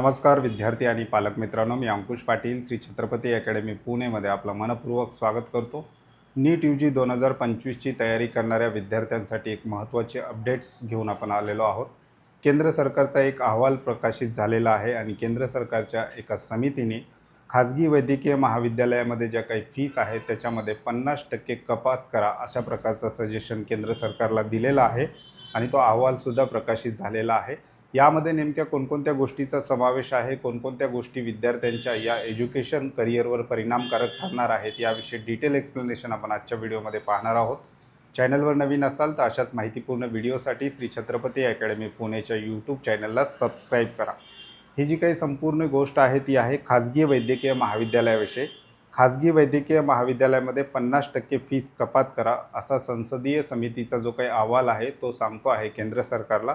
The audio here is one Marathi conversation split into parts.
नमस्कार विद्यार्थी आणि पालक मित्रांनो मी अंकुश पाटील श्री छत्रपती अकॅडमी पुणेमध्ये आपलं मनपूर्वक स्वागत करतो. नीट यू जी दोन हजार पंचवीसची तयारी करणाऱ्या विद्यार्थ्यांसाठी एक महत्त्वाचे अपडेट्स घेऊन आपण आलेलो आहोत. केंद्र सरकारचा एक अहवाल प्रकाशित झालेला आहे आणि केंद्र सरकारच्या एका समितीने खाजगी वैद्यकीय महाविद्यालयामध्ये ज्या काही फीस आहेत त्याच्यामध्ये पन्नास टक्के कपात करा अशा प्रकारचं सजेशन केंद्र सरकारला दिलेलं आहे आणि तो अहवालसुद्धा प्रकाशित झालेला आहे. यामध्ये नेमक्या कोणकोणत्या गोष्टीचा समावेश आहे कोणकोणत्या गोष्टी विद्यार्थ्यांच्या या एज्युकेशन करिअरवर परिणामकारक ठरणार आहेत याविषयी डिटेल एक्सप्लेनेशन आपण आजच्या व्हिडिओमध्ये पाहणार आहोत. चॅनलवर नवीन असाल तर अशाच माहितीपूर्ण व्हिडिओसाठी श्री छत्रपती अकॅडमी पुणेच्या यूट्यूब चॅनलला सबस्क्राईब करा. ही जी काही संपूर्ण गोष्ट आहे ती आहे खाजगी वैद्यकीय महाविद्यालयाविषयी. खाजगी वैद्यकीय महाविद्यालयामध्ये पन्नास टक्के फीस कपात करा असा संसदीय समितीचा जो काही अहवाल आहे तो सांगतो आहे केंद्र सरकारला.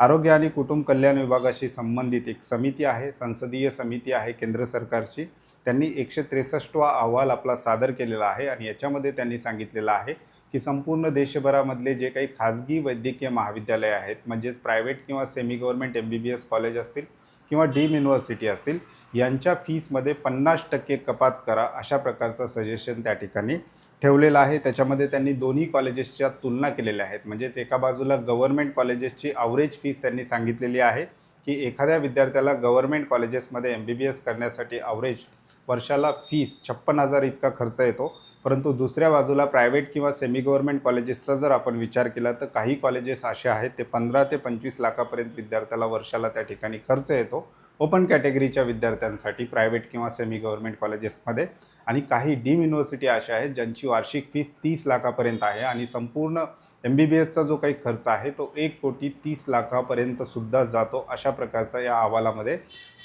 आरोग्य आणि कुटुंब कल्याण विभागाशी संबंधित एक समिती आहे संसदीय समिती आहे केंद्र सरकारची. त्यांनी एकशे त्रेसष्टवा अहवाल आपला सादर केलेला आहे आणि याच्यामध्ये त्यांनी सांगितलेलं आहे की संपूर्ण देशभरामधले जे काही खाजगी वैद्यकीय महाविद्यालय आहेत म्हणजेच प्रायव्हेट किंवा semi government M B B S college असतील किंवा डीम युनिव्हर्सिटी असतील यांच्या फीसमध्ये पन्नास टक्के कपात करा अशा प्रकारचं सजेशन त्या ठिकाणी ठेवलेला आहे. त्याच्यामध्ये त्यांनी दोन्ही कॉलेजेसच्या तुलना केलेल्या आहेत. म्हणजेच एका बाजूला गव्हर्नमेंट कॉलेजेसची अवरेज फीस त्यांनी सांगितलेली आहे की एखाद्या विद्यार्थ्याला गव्हर्नमेंट कॉलेजेसमध्ये एम बी बी एस करण्यासाठी अवरेज वर्षाला फीस छप्पन हजार इतका खर्च येतो. परंतु दुसऱ्या बाजूला प्रायव्हेट किंवा सेमी गव्हर्नमेंट कॉलेजेसचा जर आपण विचार केला तर काही कॉलेजेस असे आहेत ते पंधरा ते पंचवीस लाखापर्यंत विद्यार्थ्याला वर्षाला त्या ठिकाणी खर्च येतो. ओपन कॅटेगरीच्या विद्यार्थ्यांसाठी प्रायव्हेट किंवा सेमी गव्हर्नमेंट कॉलेजेसमध्ये आणि काही डीम युनिव्हर्सिटी अशा आहेत ज्यांची वार्षिक फीस तीस लाखापर्यंत आहे आणि संपूर्ण एम बी बी एसचा जो काही खर्च आहे तो एक कोटी तीस लाखापर्यंत सुद्धा जातो अशा प्रकारचा या अहवालामध्ये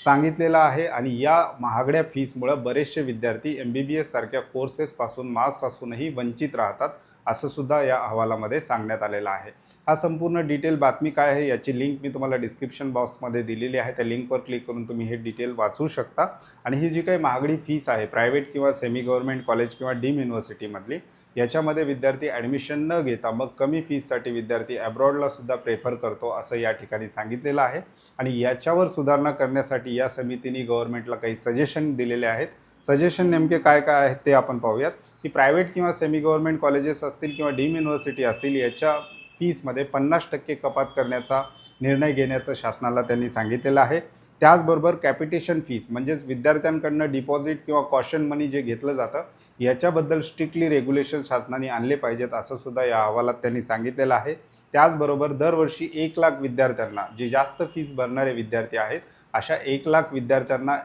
सांगितलेला आहे. आणि या महागड्या फीसमुळं बरेचसे विद्यार्थी एम बी बी एस सारख्या कोर्सेसपासून मार्क्स असूनही वंचित राहतात असं सुद्धा या अहवालामध्ये सांगण्यात आलेलं आहे. हा संपूर्ण डिटेल बातमी काय आहे याची लिंक मी तुम्हाला डिस्क्रिप्शन बॉक्समध्ये दिलेली आहे. त्या लिंकवर क्लिक करून तुम्ही हे डिटेल वाचू शकता. आणि ही जी काही महागडी फीस आहे प्रायव्हेट किंवा सेमी गव्हर्नमेंट कॉलेज किंवा डीम युनिव्हर्सिटीमधली याच्यामध्ये विद्यार्थी ॲडमिशन न घेता मग कमी फीजसाठी विद्यार्थी ॲब्रॉडला सुद्धा प्रेफर करतो असं या ठिकाणी सांगितलेलं आहे. आणि याच्यावर सुधारणा करण्यासाठी या समितीने गव्हर्नमेंटला काही सजेशन दिलेले आहेत. सजेशन नेमके काय काय आहेत ते आपण पाहूयात. की प्रायव्हेट किंवा सेमी गव्हर्नमेंट कॉलेजेस असतील किंवा डीम युनिव्हर्सिटी असतील याच्या फीसमध्ये पन्नास टक्के कपात करण्याचा निर्णय घेण्याचं शासनाला त्यांनी सांगितलेलं आहे. त्याचबरोबर कॅपिटेशन फीस म्हणजेच विद्यार्थ्यांकडनं डिपॉझिट किंवा कॉशन मनी जे घेतलं जातं याच्याबद्दल स्ट्रिक्टली रेग्युलेशन शासनाने आणले पाहिजेत असं सुद्धा या अहवालात त्यांनी सांगितलेलं आहे. त्याचबरोबर दरवर्षी एक लाख विद्यार्थ्यांना जे जास्त फीस भरणारे विद्यार्थी आहेत अशा एक लाख विद्यार्थ्यांना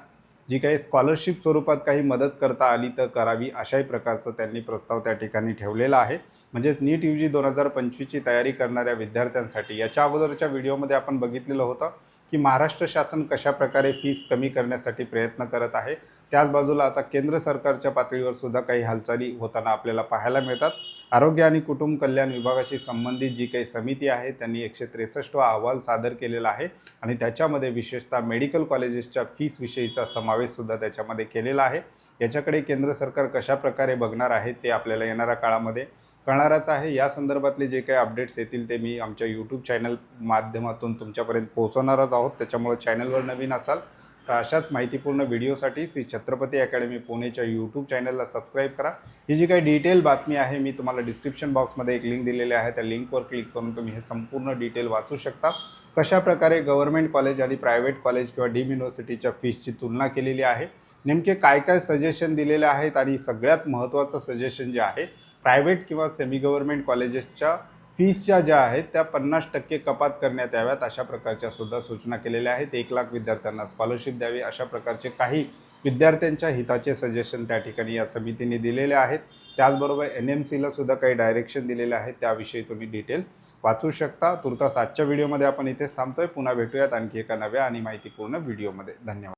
जी काही स्कॉलरशिप स्वरूपात काही मदत करता आली तर करावी अशाही प्रकारचं त्यांनी प्रस्ताव त्या ठिकाणी ठेवलेला आहे. म्हणजेच नीट यू जी दोन हजार पंचवीसची तयारी करणाऱ्या विद्यार्थ्यांसाठी याच्या अगोदरच्या व्हिडिओमध्ये आपण बघितलेलं होतं की महाराष्ट्र शासन कशा प्रकारे फीस कमी करण्यासाठी प्रयत्न करत आहे. त्याच बाजूला आता केंद्र सरकारच्या पातळीवर सुद्धा काही हालचाली होताना आपल्याला पाहायला मिळतात. आरोग्य आणि कुटुंब कल्याण विभागाशी संबंधित जी काही समिती आहे त्यांनी एकशे त्रेसष्टवा अहवाल सादर केलेला आहे आणि त्याच्यामध्ये विशेषतः मेडिकल कॉलेजेसच्या फीसविषयीचा समावेशसुद्धा त्याच्यामध्ये केलेला आहे. याच्याकडे केंद्र सरकार कशा प्रकारे बघणार आहे ते आपल्याला येणाऱ्या काळामध्ये कळणारच आहे. या संदर्भातले जे काही अपडेट्स येतील ते मी आमच्या यूट्यूब चॅनल माध्यमातून तुमच्यापर्यंत पोहोचवणारच आहोत. त्याच्यामुळे चॅनलवर नवीन असाल तर अशाच माहितीपूर्ण व्हिडिओसाठी श्री छत्रपती अकॅडमी पुणेच्या यूट्यूब चॅनलला सबस्क्राईब करा. ही जी काही डिटेल बातमी आहे मी तुम्हाला डिस्क्रिप्शन बॉक्समध्ये एक लिंक दिलेली आहे. त्या लिंकवर क्लिक करून तुम्ही हे संपूर्ण डिटेल वाचू शकता. कशाप्रकारे गव्हर्मेंट गव्हर्नमेंट कॉलेज आणि प्रायव्हेट कॉलेज किंवा डीम युनिव्हर्सिटीच्या फीसची तुलना केलेली आहे? नेमके काय काय सजेशन दिलेले आहेत? आणि सगळ्यात महत्त्वाचं सजेशन जे आहे प्रायव्हेट किंवा सेमी गव्हर्नमेंट कॉलेजेसच्या फीसच्या ज्या आहेत त्या पन्नास टक्के कपात करण्यात याव्यात अशा प्रकारच्या सुद्धा सूचना केलेल्या आहेत. एक लाख विद्यार्थ्यांना स्कॉलरशिप द्यावी अशा प्रकारचे काही विद्यार्थ्यांच्या हिताचे सजेशन त्या ठिकाणी या समितीने दिलेले आहेत. त्याचबरोबर एन एम सीला सुद्धा काही डायरेक्शन दिलेले आहेत. त्याविषयी तुम्ही डिटेल वाचू शकता. तुर्तास आजच्या व्हिडिओमध्ये आपण इथेच थांबतोय. पुन्हा भेटूयात आणखी एका नव्या आणि माहितीपूर्ण व्हिडिओमध्ये धन्यवाद.